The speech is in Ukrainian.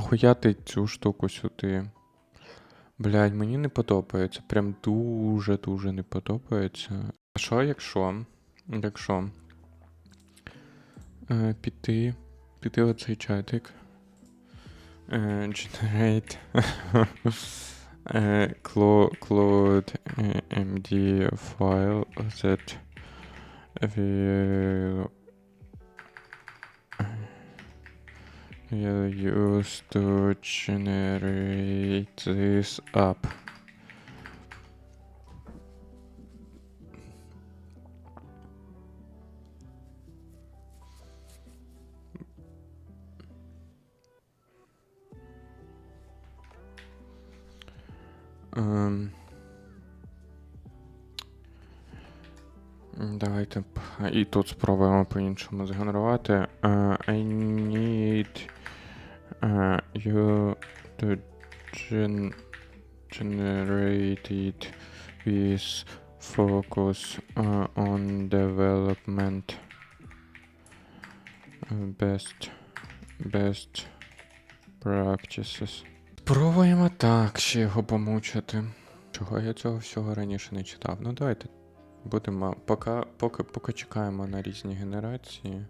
нахуя ти цю штуку сюди? Блядь, мені не подобається. Прям дуже-дуже не подобається. А що якщо? Якщо е, піти, піти оцей чатик. Е, generate е, Cloud е, MD file that will will use to generate this app. М, Давайте і тут спробуємо по-іншому згенерувати. Е, I need е, you to gen- generate it with focus е, on development. Best, best practices. Спробуємо так ще його помучити. Чого я цього всього раніше не читав? Ну давайте будемо. Поки, поки, поки чекаємо на різні генерації.